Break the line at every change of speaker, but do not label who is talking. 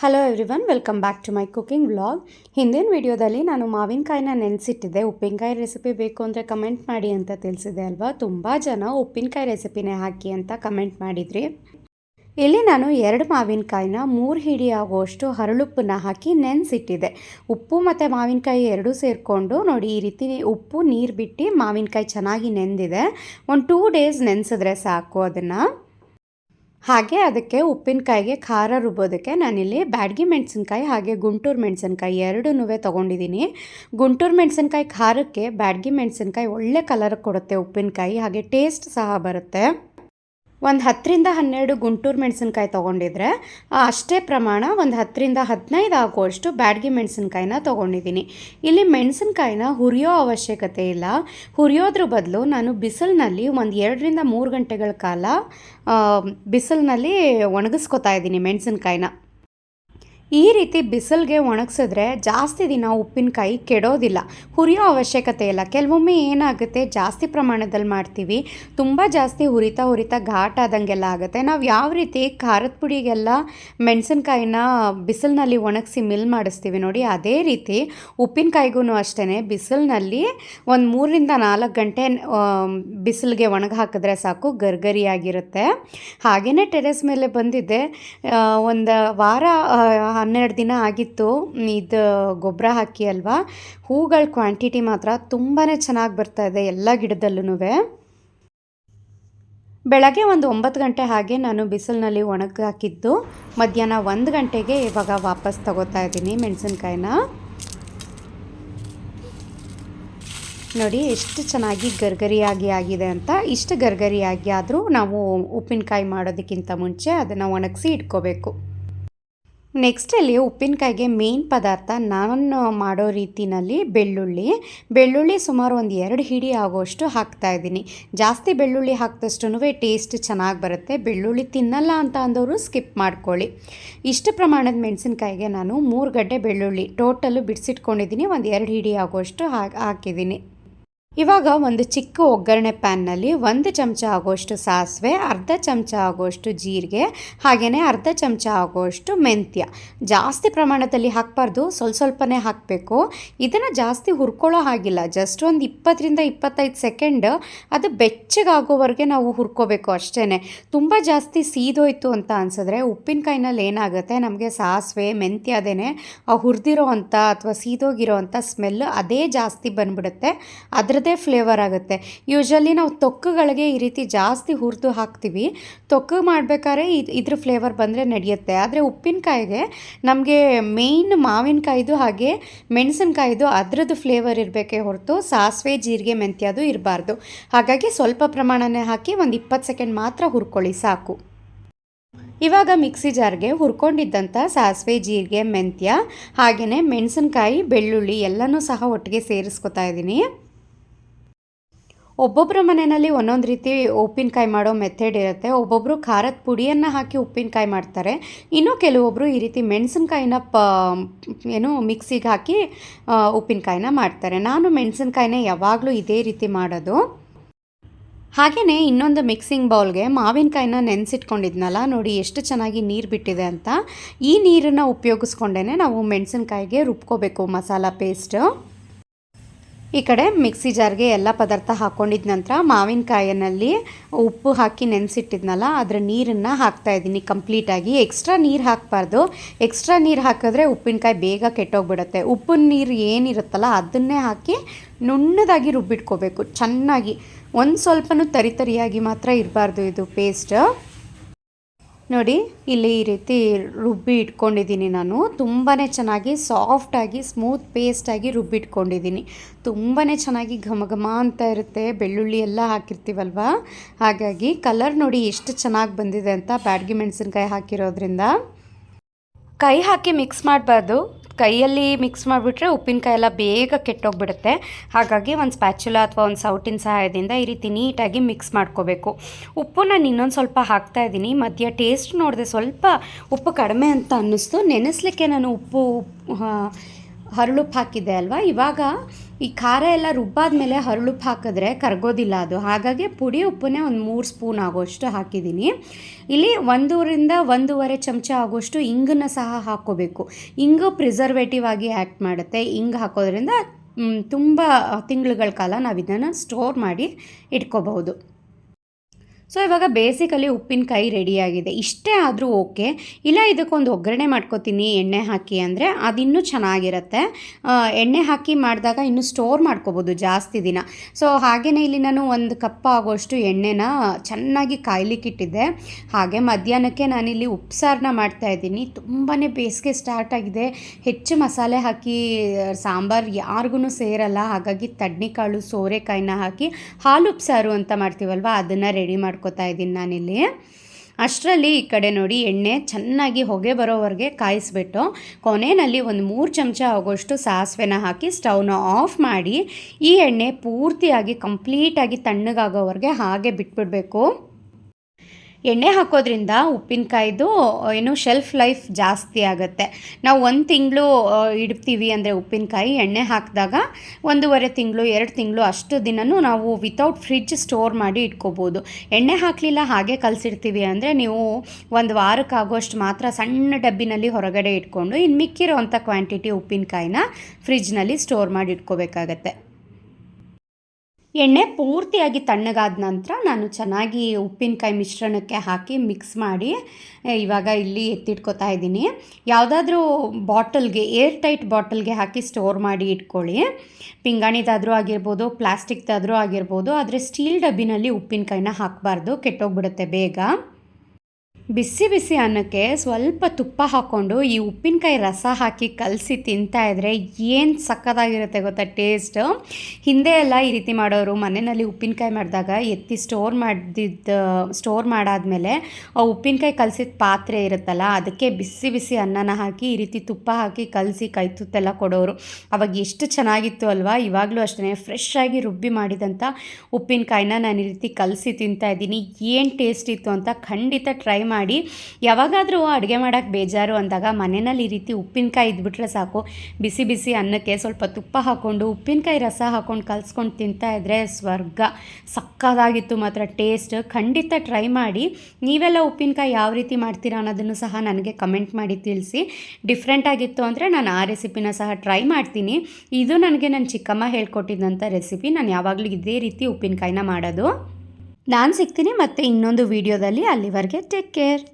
Hello everyone welcome back to my cooking vlog ಹಿಂದಿನ ವಿಡಿಯೋದಲ್ಲಿ ನಾನು ಮಾವಿನಕಾಯಿನ ನೆನೆಸಿಟ್ಟಿದ್ದೆ. ಉಪ್ಪಿನಕಾಯಿ ರೆಸಿಪಿ ಬೇಕು ಅಂದರೆ ಕಮೆಂಟ್ ಮಾಡಿ ಅಂತ ತಿಳಿಸಿದೆ ಅಲ್ವಾ? ತುಂಬ ಜನ ಉಪ್ಪಿನಕಾಯಿ ರೆಸಿಪಿನೇ ಹಾಕಿ ಅಂತ ಕಮೆಂಟ್ ಮಾಡಿದ್ರಿ. ಇಲ್ಲಿ ನಾನು ಎರಡು ಮಾವಿನಕಾಯಿನ, ಮೂರು ಹಿಡಿ ಆಗುವಷ್ಟು ಹರಳುಪ್ಪನ್ನ ಹಾಕಿ ನೆನೆಸಿಟ್ಟಿದೆ ಉಪ್ಪು ಮತ್ತು ಮಾವಿನಕಾಯಿ ಎರಡೂ ಸೇರಿಕೊಂಡು ನೋಡಿ ಈ ರೀತಿ ಉಪ್ಪು, ನೀರು ಬಿಟ್ಟು ಮಾವಿನಕಾಯಿ ಚೆನ್ನಾಗಿ ನೆಂದಿದೆ. ಒಂದು ಟೂ ಡೇಸ್ ನೆನೆಸಿದ್ರೆ ಸಾಕು ಅದನ್ನು. ಹಾಗೆ ಅದಕ್ಕೆ ಉಪ್ಪಿನಕಾಯಿಗೆ ಖಾರ ರುಬ್ಬೋದಕ್ಕೆ ನಾನಿಲ್ಲಿ ಬ್ಯಾಡ್ಗಿ ಮೆಣಸಿನ್ಕಾಯಿ ಹಾಗೆ ಗುಂಟೂರು ಮೆಣಸಿನ್ಕಾಯಿ ಎರಡೂ ತೊಗೊಂಡಿದ್ದೀನಿ. ಗುಂಟೂರು ಮೆಣಸಿನ್ಕಾಯಿ ಖಾರಕ್ಕೆ ಬ್ಯಾಡ್ಗಿ ಮೆಣಸಿನ್ಕಾಯಿ ಒಳ್ಳೆ ಕಲರ್ ಕೊಡುತ್ತೆ ಉಪ್ಪಿನಕಾಯಿ, ಹಾಗೆ ಟೇಸ್ಟ್ ಸಹ ಬರುತ್ತೆ. ಒಂದು ಹತ್ತರಿಂದ ಹನ್ನೆರಡು ಗುಂಟೂರು ಮೆಣಸಿನ್ಕಾಯಿ ತೊಗೊಂಡಿದ್ರೆ ಅಷ್ಟೇ ಪ್ರಮಾಣ ಒಂದು ಹತ್ತರಿಂದ ಹದಿನೈದು ಆಗುವಷ್ಟು ಬ್ಯಾಡಗಿ ಮೆಣಸಿನ್ಕಾಯಿನ ತೊಗೊಂಡಿದ್ದೀನಿ. ಇಲ್ಲಿ ಮೆಣಸಿನ್ಕಾಯಿನ ಹುರಿಯೋ ಅವಶ್ಯಕತೆ ಇಲ್ಲ. ಹುರಿಯೋದ್ರ ಬದಲು ನಾನು ಬಿಸಿಲಿನಲ್ಲಿ ಒಂದು ಎರಡರಿಂದ ಮೂರು ಗಂಟೆಗಳ ಕಾಲ ಬಿಸಿಲಿನಲ್ಲಿ ಒಣಗಿಸ್ಕೊತಾ ಇದ್ದೀನಿ ಮೆಣಸಿನ್ಕಾಯಿನ. ಈ ರೀತಿ ಬಿಸಿಲಿಗೆ ಒಣಗಿಸಿದ್ರೆ ಜಾಸ್ತಿ ದಿನ ಉಪ್ಪಿನಕಾಯಿ ಕೆಡೋದಿಲ್ಲ. ಹುರಿಯೋ ಅವಶ್ಯಕತೆ ಇಲ್ಲ. ಕೆಲವೊಮ್ಮೆ ಏನಾಗುತ್ತೆ? ಜಾಸ್ತಿ ಪ್ರಮಾಣದಲ್ಲಿ ಮಾಡ್ತೀವಿ. ತುಂಬ ಜಾಸ್ತಿ ಹುರಿತಾ ಹುರಿತಾ ಘಾಟ್ ಆದಂಗೆಲ್ಲ ಆಗುತ್ತೆ. ನಾವು ಯಾವ ರೀತಿ ಖಾರದ ಪುಡಿಗೆಲ್ಲ ಮೆಣಸಿನ್ಕಾಯಿನ ಬಿಸಿಲಿನಲ್ಲಿ ಒಣಗಿಸಿ ಮಿಲ್ ಮಾಡಿಸ್ತೀವಿ ನೋಡಿ, ಅದೇ ರೀತಿ ಉಪ್ಪಿನಕಾಯಿಗೂ ಅಷ್ಟೇ ಬಿಸಿಲಿನಲ್ಲಿ ಒಂದು ಮೂರರಿಂದ ನಾಲ್ಕು ಗಂಟೆ ಬಿಸಿಲಿಗೆ ಒಣಗಿ ಹಾಕಿದ್ರೆ ಸಾಕು, ಗರ್ಗರಿಯಾಗಿರುತ್ತೆ. ಹಾಗೆಯೇ ಟೆರೆಸ್ ಮೇಲೆ ಬಂದಿದ್ದೆ. ಒಂದು ವಾರ ಹನ್ನೆರಡು ದಿನ ಆಗಿತ್ತು. ಇದು ಗೊಬ್ಬರ ಹಾಕಿ ಅಲ್ವಾ? ಹೂಗಳ ಕ್ವಾಂಟಿಟಿ ಮಾತ್ರ ತುಂಬಾ ಚೆನ್ನಾಗಿ ಬರ್ತಾ ಇದೆ ಎಲ್ಲ ಗಿಡದಲ್ಲೂ ಬೆಳಗ್ಗೆ ಒಂದು ಒಂಬತ್ತು ಗಂಟೆ ಹಾಗೆ ನಾನು ಬಿಸಿಲಿನಲ್ಲಿ ಒಣಗಿ ಹಾಕಿದ್ದು. ಮಧ್ಯಾಹ್ನ ಒಂದು ಗಂಟೆಗೆ ಇವಾಗ ವಾಪಸ್ ತಗೋತಾ ಇದ್ದೀನಿ ಮೆಣಸಿನ್ಕಾಯಿನ. ನೋಡಿ, ಎಷ್ಟು ಚೆನ್ನಾಗಿ ಗರ್ಗರಿಯಾಗಿ ಆಗಿದೆ ಅಂತ. ಇಷ್ಟು ಗರ್ಗರಿಯಾಗಿ ಆದರೂ ನಾವು ಉಪ್ಪಿನಕಾಯಿ ಮಾಡೋದಕ್ಕಿಂತ ಮುಂಚೆ ಅದನ್ನು ಒಣಗಿಸಿ ಇಟ್ಕೋಬೇಕು. ನೆಕ್ಸ್ಟಲ್ಲಿ ಉಪ್ಪಿನಕಾಯಿಗೆ ಮೇನ್ ಪದಾರ್ಥ ನಾನು ಮಾಡೋ ರೀತಿನಲ್ಲಿ ಬೆಳ್ಳುಳ್ಳಿ. ಬೆಳ್ಳುಳ್ಳಿ ಸುಮಾರು ಒಂದು ಎರಡು ಹಿಡಿ ಆಗೋಷ್ಟು ಹಾಕ್ತಾ ಇದ್ದೀನಿ. ಜಾಸ್ತಿ ಬೆಳ್ಳುಳ್ಳಿ ಹಾಕಿದಷ್ಟು ಟೇಸ್ಟ್ ಚೆನ್ನಾಗಿ ಬರುತ್ತೆ. ಬೆಳ್ಳುಳ್ಳಿ ತಿನ್ನಲ್ಲ ಅಂತ ಅಂದವರು ಸ್ಕಿಪ್ ಮಾಡ್ಕೊಳ್ಳಿ. ಇಷ್ಟು ಪ್ರಮಾಣದ ಮೆಣಸಿನ್ಕಾಯಿಗೆ ನಾನು ಮೂರು ಗಡ್ಡೆ ಬೆಳ್ಳುಳ್ಳಿ ಟೋಟಲು ಬಿಡಿಸಿಟ್ಕೊಂಡಿದ್ದೀನಿ. ಒಂದು ಎರಡು ಹಿಡಿ ಆಗೋಷ್ಟು ಹಾಕಿದ್ದೀನಿ. ಇವಾಗ ಒಂದು ಚಿಕ್ಕ ಒಗ್ಗರಣೆ ಪ್ಯಾನ್ನಲ್ಲಿ ಒಂದು ಚಮಚ ಆಗೋಷ್ಟು ಸಾಸಿವೆ, ಅರ್ಧ ಚಮಚ ಆಗೋಷ್ಟು ಜೀರಿಗೆ, ಹಾಗೆಯೇ ಅರ್ಧ ಚಮಚ ಆಗೋಷ್ಟು ಮೆಂತ್ಯ. ಜಾಸ್ತಿ ಪ್ರಮಾಣದಲ್ಲಿ ಹಾಕಬಾರ್ದು, ಸ್ವಲ್ಪ ಸ್ವಲ್ಪನೇ ಹಾಕಬೇಕು. ಇದನ್ನು ಜಾಸ್ತಿ ಹುರ್ಕೊಳ್ಳೋ ಹಾಗಿಲ್ಲ. ಜಸ್ಟ್ ಒಂದು ಇಪ್ಪತ್ತರಿಂದ ಇಪ್ಪತ್ತೈದು ಸೆಕೆಂಡ್ ಅದು ಬೆಚ್ಚಗಾಗೋವರೆಗೆ ನಾವು ಹುರ್ಕೋಬೇಕು ಅಷ್ಟೇ ತುಂಬ ಜಾಸ್ತಿ ಸೀದೋಯ್ತು ಅಂತ ಅನ್ಸಿದ್ರೆ ಉಪ್ಪಿನಕಾಯಿನಲ್ಲಿ ಏನಾಗುತ್ತೆ? ನಮಗೆ ಸಾಸಿವೆ, ಮೆಂತ್ಯ ಅದೇನೆ ಹುರಿದಿರೋ ಅಂಥ ಅಥವಾ ಸೀದೋಗಿರೋ ಸ್ಮೆಲ್ ಅದೇ ಜಾಸ್ತಿ ಬಂದ್ಬಿಡುತ್ತೆ. ಅದರದ್ದೇ ಫ್ಲೇವರ್ ಆಗುತ್ತೆ. ಯೂಶ್ವಲಿ ನಾವು ತೊಕ್ಕುಗಳಿಗೆ ಈ ರೀತಿ ಜಾಸ್ತಿ ಹುರಿದು ಹಾಕ್ತೀವಿ. ತೊಕ್ಕು ಮಾಡಬೇಕಾದ್ರೆ ಇದು ಇದ್ರ ಫ್ಲೇವರ್ ಬಂದರೆ ನಡೆಯುತ್ತೆ. ಆದರೆ ಉಪ್ಪಿನಕಾಯಿಗೆ ನಮಗೆ ಮೇಯ್ನ್ ಮಾವಿನಕಾಯ್ದು ಹಾಗೆ ಮೆಣಸಿನ್ಕಾಯ್ದು ಅದರದ್ದು ಫ್ಲೇವರ್ ಇರಬೇಕೇ ಹೊರತು ಸಾಸಿವೆ, ಜೀರಿಗೆ ಮೆಂತ್ಯದು ಇರಬಾರ್ದು. ಹಾಗಾಗಿ ಸ್ವಲ್ಪ ಪ್ರಮಾಣನೇ ಹಾಕಿ ಒಂದು ಇಪ್ಪತ್ತು ಸೆಕೆಂಡ್ ಮಾತ್ರ ಹುರ್ಕೊಳ್ಳಿ, ಸಾಕು. ಇವಾಗ ಮಿಕ್ಸಿ ಜಾರ್ಗೆ ಹುರ್ಕೊಂಡಿದ್ದಂಥ ಸಾಸಿವೆ, ಜೀರಿಗೆ, ಮೆಂತ್ಯ ಹಾಗೆಯೇ ಮೆಣಸಿನಕಾಯಿ, ಬೆಳ್ಳುಳ್ಳಿ ಎಲ್ಲನೂ ಸಹ ಒಟ್ಟಿಗೆ ಸೇರಿಸ್ಕೊತಾ ಇದ್ದೀನಿ. ಒಬ್ಬೊಬ್ಬರ ಮನೆಯಲ್ಲಿ ಒಂದೊಂದು ರೀತಿ ಉಪ್ಪಿನಕಾಯಿ ಮಾಡೋ ಮೆಥಡ್ ಇರುತ್ತೆ. ಒಬ್ಬೊಬ್ಬರು ಖಾರದ ಪುಡಿಯನ್ನು ಹಾಕಿ ಉಪ್ಪಿನಕಾಯಿ ಮಾಡ್ತಾರೆ. ಇನ್ನೂ ಕೆಲವೊಬ್ಬರು ಈ ರೀತಿ ಮೆಣಸಿನ್ಕಾಯಿನ ಪ, ಏನು ಮಿಕ್ಸಿಗೆ ಹಾಕಿ ಉಪ್ಪಿನಕಾಯಿನ ಮಾಡ್ತಾರೆ. ನಾನು ಮೆಣಸಿನ್ಕಾಯಿನ ಯಾವಾಗಲೂ ಇದೇ ರೀತಿ ಮಾಡೋದು. ಹಾಗೆಯೇ ಇನ್ನೊಂದು ಮಿಕ್ಸಿಂಗ್ ಬೌಲ್ಗೆ ಮಾವಿನಕಾಯಿನ ನೆನೆಸಿಟ್ಕೊಂಡಿದ್ನಲ್ಲ, ನೋಡಿ ಎಷ್ಟು ಚೆನ್ನಾಗಿ ನೀರು ಬಿಟ್ಟಿದೆ ಅಂತ. ಈ ನೀರನ್ನು ಉಪಯೋಗಿಸ್ಕೊಂಡೇ ನಾವು ಮೆಣಸಿನ್ಕಾಯಿಗೆ ರುಬ್ಕೋಬೇಕು ಮಸಾಲ ಪೇಸ್ಟು ಈ ಕಡೆ ಮಿಕ್ಸಿ ಜಾರ್ಗೆ ಎಲ್ಲ ಪದಾರ್ಥ ಹಾಕ್ಕೊಂಡಿದ ನಂತರ ಮಾವಿನಕಾಯಿನಲ್ಲಿ ಉಪ್ಪು ಹಾಕಿ ನೆನೆಸಿಟ್ಟಿದ್ನಲ್ಲ, ಅದರ ನೀರನ್ನು ಹಾಕ್ತಾ ಇದ್ದೀನಿ ಕಂಪ್ಲೀಟಾಗಿ ಎಕ್ಸ್ಟ್ರಾ ನೀರು ಹಾಕಬಾರ್ದು. ಎಕ್ಸ್ಟ್ರಾ ನೀರು ಹಾಕಿದ್ರೆ ಉಪ್ಪಿನಕಾಯಿ ಬೇಗ ಕೆಟ್ಟೋಗ್ಬಿಡುತ್ತೆ. ಉಪ್ಪಿನ ನೀರು ಏನಿರುತ್ತಲ್ಲ, ಅದನ್ನೇ ಹಾಕಿ ನುಣ್ಣದಾಗಿ ರುಬ್ಬಿಟ್ಕೋಬೇಕು. ಚೆನ್ನಾಗಿ. ಒಂದು ಸ್ವಲ್ಪನೂ ತರಿತರಿಯಾಗಿ ಮಾತ್ರ ಇರಬಾರ್ದು ಇದು ಪೇಸ್ಟ್ ನೋಡಿ, ಇಲ್ಲಿ ಈ ರೀತಿ ರುಬ್ಬಿ ಇಟ್ಕೊಂಡಿದ್ದೀನಿ ನಾನು. ತುಂಬಾ ಚೆನ್ನಾಗಿ ಸಾಫ್ಟಾಗಿ ಸ್ಮೂತ್ ಪೇಸ್ಟಾಗಿ ರುಬ್ಬಿಟ್ಕೊಂಡಿದ್ದೀನಿ ತುಂಬಾ ಚೆನ್ನಾಗಿ ಘಮ ಘಮ ಅಂತ ಇರುತ್ತೆ. ಬೆಳ್ಳುಳ್ಳಿ ಎಲ್ಲ ಹಾಕಿರ್ತೀವಲ್ವ? ಹಾಗಾಗಿ ಕಲರ್ ನೋಡಿ ಎಷ್ಟು ಚೆನ್ನಾಗಿ ಬಂದಿದೆ ಅಂತ ಬ್ಯಾಡ್ಗಿ ಮೆಣಸಿನ್ಕಾಯಿ ಹಾಕಿರೋದ್ರಿಂದ. ಕೈ ಹಾಕಿ ಮಿಕ್ಸ್ ಮಾಡಬಾರ್ದು. ಕೈಯಲ್ಲಿ ಮಿಕ್ಸ್ ಮಾಡಿಬಿಟ್ರೆ ಉಪ್ಪಿನಕಾಯಿ ಎಲ್ಲ ಬೇಗ ಕೆಟ್ಟೋಗ್ಬಿಡುತ್ತೆ. ಹಾಗಾಗಿ ಒಂದು ಸ್ಪ್ಯಾಚುಲ ಅಥವಾ ಒಂದು ಸೌಟಿನ ಸಹಾಯದಿಂದ ಈ ರೀತಿ ನೀಟಾಗಿ ಮಿಕ್ಸ್ ಮಾಡ್ಕೋಬೇಕು. ಉಪ್ಪು ನಾನು ಇನ್ನೊಂದು ಸ್ವಲ್ಪ ಹಾಕ್ತಾ ಇದ್ದೀನಿ. ಮಧ್ಯ ಟೇಸ್ಟ್ ನೋಡಿದೆ ಸ್ವಲ್ಪ ಉಪ್ಪು ಕಡಿಮೆ ಅಂತ ಅನ್ನಿಸ್ತು. ನೆನೆಸ್ಲಿಕ್ಕೆ ನಾನು ಉಪ್ಪು ಹರಳುಪ್ಪು ಹಾಕಿದ್ದೆ ಅಲ್ವಾ? ಇವಾಗ ಈ ಖಾರ ಎಲ್ಲ ರುಬ್ಬಾದ್ಮೇಲೆ ಹರಳುಪ್ಪು ಹಾಕಿದ್ರೆ ಕರಗೋದಿಲ್ಲ ಅದು. ಹಾಗಾಗಿ ಪುಡಿ ಉಪ್ಪನ್ನೇ ಒಂದು ಮೂರು ಸ್ಪೂನ್ ಆಗೋಷ್ಟು ಹಾಕಿದ್ದೀನಿ. ಇಲ್ಲಿ ಒಂದೂರಿಂದ ಒಂದೂವರೆ ಚಮಚ ಆಗೋಷ್ಟು ಇಂಗನ್ನು ಸಹ ಹಾಕ್ಕೋಬೇಕು. ಇಂಗು ಪ್ರಿಸರ್ವೇಟಿವ್ ಆಗಿ ಆ್ಯಕ್ಟ್ ಮಾಡುತ್ತೆ. ಇಂಗು ಹಾಕೋದ್ರಿಂದ ತುಂಬ ತಿಂಗಳುಗಳ ಕಾಲ ನಾವು ಇದನ್ನು ಸ್ಟೋರ್ ಮಾಡಿ ಇಟ್ಕೋಬಹುದು. ಸೊ ಇವಾಗ ಬೇಸಿಕಲಿ ಉಪ್ಪಿನಕಾಯಿ ರೆಡಿಯಾಗಿದೆ ಇಷ್ಟೇ ಆದರೂ ಓಕೆ ಇಲ್ಲ ಇದಕ್ಕೊಂದು ಒಗ್ಗರಣೆ ಮಾಡ್ಕೋತೀನಿ, ಎಣ್ಣೆ ಹಾಕಿ ಅಂದರೆ ಅದಿನ್ನೂ ಚೆನ್ನಾಗಿರುತ್ತೆ. ಎಣ್ಣೆ ಹಾಕಿ ಮಾಡಿದಾಗ ಇನ್ನೂ ಸ್ಟೋರ್ ಮಾಡ್ಕೋಬೋದು ಜಾಸ್ತಿ ದಿನ. ಸೊ ಹಾಗೆಯೇ ಇಲ್ಲಿ ನಾನು ಒಂದು ಕಪ್ ಆಗೋಷ್ಟು ಎಣ್ಣೆನ ಚೆನ್ನಾಗಿ ಕಾಯ್ಲಿಕ್ಕಿಟ್ಟಿದ್ದೆ. ಹಾಗೆ ಮಧ್ಯಾಹ್ನಕ್ಕೆ ನಾನಿಲ್ಲಿ ಉಪ್ಸಾರನ್ನ ಮಾಡ್ತಾ ಇದ್ದೀನಿ. ತುಂಬಾ ಬೇಸಿಗೆ ಸ್ಟಾರ್ಟ್ ಆಗಿದೆ. ಹೆಚ್ಚು ಮಸಾಲೆ ಹಾಕಿ, ಸಾಂಬಾರು ಯಾರಿಗೂ ಸೇರಲ್ಲ. ಹಾಗಾಗಿ ತಡ್ನಿಕಾಳು ಸೋರೆಕಾಯಿನ ಹಾಕಿ ಹಾಲು ಉಪ್ಸಾರು ಅಂತ ಮಾಡ್ತೀವಲ್ವ, ಅದನ್ನು ರೆಡಿ ಮಾಡ್ಕೊತಾ ಇದ್ದೀನಿ ನಾನಿಲ್ಲಿ. ಅಷ್ಟರಲ್ಲಿ ಈ ಕಡೆ ನೋಡಿ ಎಣ್ಣೆ ಚೆನ್ನಾಗಿ ಹೊಗೆ ಬರೋವರೆಗೆ ಕಾಯಿಸ್ಬಿಟ್ಟು ಕೊನೆಯಲ್ಲಿ ಒಂದು ಮೂರು ಚಮಚ ಆಗೋಷ್ಟು ಸಾಸಿವೆನ ಹಾಕಿ ಸ್ಟವ್ನ ಆಫ್ ಮಾಡಿ ಈ ಎಣ್ಣೆ ಪೂರ್ತಿಯಾಗಿ ಕಂಪ್ಲೀಟಾಗಿ ತಣ್ಣಗಾಗೋವರೆಗೆ ಹಾಗೆ ಬಿಟ್ಬಿಡಬೇಕು. ಎಣ್ಣೆ ಹಾಕೋದ್ರಿಂದ ಉಪ್ಪಿನಕಾಯ್ದು ಏನು ಶೆಲ್ಫ್ ಲೈಫ್ ಜಾಸ್ತಿ ಆಗುತ್ತೆ. ನಾವು ಒಂದು ತಿಂಗಳು ಇಡ್ತೀವಿ ಅಂದರೆ ಉಪ್ಪಿನಕಾಯಿ, ಎಣ್ಣೆ ಹಾಕಿದಾಗ ಒಂದೂವರೆ ತಿಂಗಳು, ಎರಡು ತಿಂಗಳು ಅಷ್ಟು ದಿನವೂ ನಾವು ವಿತೌಟ್ ಫ್ರಿಡ್ಜ್ ಸ್ಟೋರ್ ಮಾಡಿ ಇಟ್ಕೋಬೋದು. ಎಣ್ಣೆ ಹಾಕಲಿಲ್ಲ, ಹಾಗೆ ಕಲಸಿಡ್ತೀವಿ ಅಂದರೆ ನೀವು ಒಂದು ವಾರಕ್ಕಾಗೋಷ್ಟು ಮಾತ್ರ ಸಣ್ಣ ಡಬ್ಬಿನಲ್ಲಿ ಹೊರಗಡೆ ಇಟ್ಕೊಂಡು ಇನ್ನು ಮಿಕ್ಕಿರೋ ಅಂಥ ಕ್ವಾಂಟಿಟಿ ಉಪ್ಪಿನಕಾಯಿನ ಫ್ರಿಡ್ಜ್ನಲ್ಲಿ ಸ್ಟೋರ್ ಮಾಡಿ ಇಟ್ಕೋಬೇಕಾಗತ್ತೆ. ಎಣ್ಣೆ ಪೂರ್ತಿಯಾಗಿ ತಣ್ಣಗಾದ ನಂತರ ನಾನು ಚೆನ್ನಾಗಿ ಉಪ್ಪಿನಕಾಯಿ ಮಿಶ್ರಣಕ್ಕೆ ಹಾಕಿ ಮಿಕ್ಸ್ ಮಾಡಿ ಇವಾಗ ಇಲ್ಲಿ ಎತ್ತಿಟ್ಕೊತಾ ಇದ್ದೀನಿ. ಯಾವುದಾದ್ರೂ ಬಾಟಲ್ಗೆ, ಏರ್ ಟೈಟ್ ಬಾಟಲ್ಗೆ ಹಾಕಿ ಸ್ಟೋರ್ ಮಾಡಿ ಇಟ್ಕೊಳ್ಳಿ. ಪಿಂಗಾಣಿದಾದರೂ ಆಗಿರ್ಬೋದು, ಪ್ಲಾಸ್ಟಿಕ್ದಾದರೂ ಆಗಿರ್ಬೋದು, ಆದರೆ ಸ್ಟೀಲ್ ಡಬ್ಬಿನಲ್ಲಿ ಉಪ್ಪಿನಕಾಯಿನ ಹಾಕಬಾರ್ದು, ಕೆಟ್ಟೋಗ್ಬಿಡುತ್ತೆ ಬೇಗ. ಬಿಸಿ ಬಿಸಿ ಅನ್ನಕ್ಕೆ ಸ್ವಲ್ಪ ತುಪ್ಪ ಹಾಕ್ಕೊಂಡು ಈ ಉಪ್ಪಿನಕಾಯಿ ರಸ ಹಾಕಿ ಕಲಸಿ ತಿಂತಾ ಇದ್ರೆ ಏನು ಸಕ್ಕತ್ತಾಗಿರುತ್ತೆ ಗೊತ್ತಾ ಟೇಸ್ಟ್ ಹಿಂದೆ ಎಲ್ಲ ಈ ರೀತಿ ಮಾಡೋರು ಮನೆಯಲ್ಲಿ ಉಪ್ಪಿನಕಾಯಿ ಮಾಡಿದಾಗ ಎತ್ತಿ ಸ್ಟೋರ್ ಮಾಡಿದ್ದ ಸ್ಟೋರ್ ಮಾಡಾದಮೇಲೆ ಆ ಉಪ್ಪಿನಕಾಯಿ ಕಲಸಿದ ಪಾತ್ರೆ ಇರುತ್ತಲ್ಲ, ಅದಕ್ಕೆ ಬಿಸಿ ಬಿಸಿ ಅನ್ನನ ಹಾಕಿ ಈ ರೀತಿ ತುಪ್ಪ ಹಾಕಿ ಕಲಸಿ ಕೈ ತುತ್ತೆಲ್ಲ ಕೊಡೋರು. ಅವಾಗ ಎಷ್ಟು ಚೆನ್ನಾಗಿತ್ತು ಅಲ್ವಾ? ಇವಾಗಲೂ ಅಷ್ಟೇ ಫ್ರೆಶ್ ಆಗಿ ರುಬ್ಬಿ ಮಾಡಿದಂಥ ಉಪ್ಪಿನಕಾಯಿನ ನಾನು ಈ ರೀತಿ ಕಲಸಿ ತಿಂತಾ ಇದ್ದೀನಿ. ಏನು ಟೇಸ್ಟ್ ಇತ್ತು ಅಂತ ಖಂಡಿತ ಟ್ರೈ ಮಾಡಿ, ಯಾವಾಗಾದರೂ ಅಡುಗೆ ಮಾಡೋಕ್ಕೆ ಬೇಜಾರು ಅಂದಾಗ ಮನೆಯಲ್ಲಿ ಈ ರೀತಿ ಉಪ್ಪಿನಕಾಯಿ ಇದ್ಬಿಟ್ರೆ ಸಾಕು. ಬಿಸಿ ಬಿಸಿ ಅನ್ನಕ್ಕೆ ಸ್ವಲ್ಪ ತುಪ್ಪ ಹಾಕ್ಕೊಂಡು ಉಪ್ಪಿನಕಾಯಿ ರಸ ಹಾಕ್ಕೊಂಡು ಕಲ್ಸ್ಕೊಂಡು ತಿಂತಾ ಇದ್ರೆ ಸ್ವರ್ಗ. ಸಕ್ಕದಾಗಿತ್ತು ಮಾತ್ರ ಟೇಸ್ಟ್. ಖಂಡಿತ ಟ್ರೈ ಮಾಡಿ. ನೀವೆಲ್ಲ ಉಪ್ಪಿನಕಾಯಿ ಯಾವ ರೀತಿ ಮಾಡ್ತೀರಾ ಅನ್ನೋದನ್ನು ಸಹ ನನಗೆ ಕಮೆಂಟ್ ಮಾಡಿ ತಿಳಿಸಿ. ಡಿಫ್ರೆಂಟ್ ಆಗಿತ್ತು ಅಂದರೆ ನಾನು ಆ ರೆಸಿಪಿನ ಸಹ ಟ್ರೈ ಮಾಡ್ತೀನಿ. ಇದು ನನಗೆ ನನ್ನ ಚಿಕ್ಕಮ್ಮ ಹೇಳ್ಕೊಟ್ಟಿದ್ದಂಥ ರೆಸಿಪಿ. ನಾನು ಯಾವಾಗಲೂ ಇದೇ ರೀತಿ ಉಪ್ಪಿನಕಾಯಿನ ಮಾಡೋದು. ನಾನು ಸಿಗ್ತೀನಿ ಮತ್ತೆ ಇನ್ನೊಂದು ವೀಡಿಯೋದಲ್ಲಿ ಅಲ್ಲಿವರೆಗೆ ಟೇಕ್ ಕೇರ್